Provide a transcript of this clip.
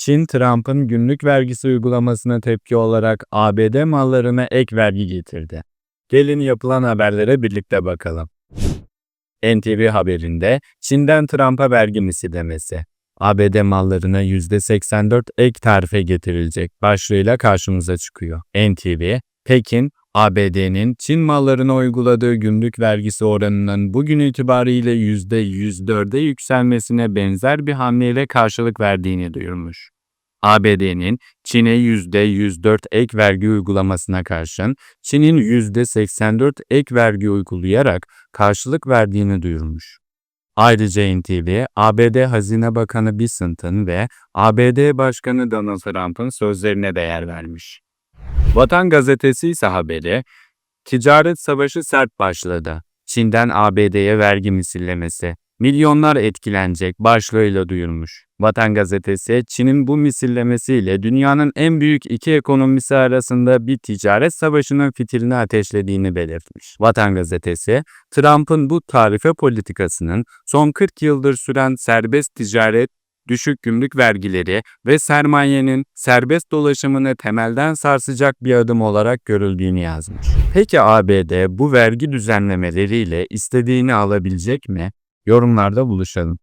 Çin, Trump'ın günlük vergisi uygulamasına tepki olarak ABD mallarına ek vergi getirdi. Gelin yapılan haberlere birlikte bakalım. NTV haberinde Çin'den Trump'a vergi misillemesi. ABD mallarına %84 ek tarife getirilecek başlığıyla karşımıza çıkıyor. NTV, Pekin, ABD'nin Çin mallarına uyguladığı gümrük vergisi oranının bugün itibariyle %104'e yükselmesine benzer bir hamleyle karşılık verdiğini duyurmuş. ABD'nin Çin'e %104 ek vergi uygulamasına karşın Çin'in %84 ek vergi uygulayarak karşılık verdiğini duyurmuş. Ayrıca NTV, ABD Hazine Bakanı Bissonton ve ABD Başkanı Donald Trump'ın sözlerine değer vermiş. Vatan Gazetesi ise haberi, ticaret savaşı sert başladı. Çin'den ABD'ye vergi misillemesi. Milyonlar etkilenecek başlığıyla duyurmuş. Vatan Gazetesi, Çin'in bu misillemesiyle dünyanın en büyük iki ekonomisi arasında bir ticaret savaşının fitilini ateşlediğini belirtmiş. Vatan Gazetesi, Trump'ın bu tarife politikasının son 40 yıldır süren serbest ticaret, düşük gümrük vergileri ve sermayenin serbest dolaşımını temelden sarsacak bir adım olarak görüldüğünü yazmış. Peki ABD bu vergi düzenlemeleriyle istediğini alabilecek mi? Yorumlarda buluşalım.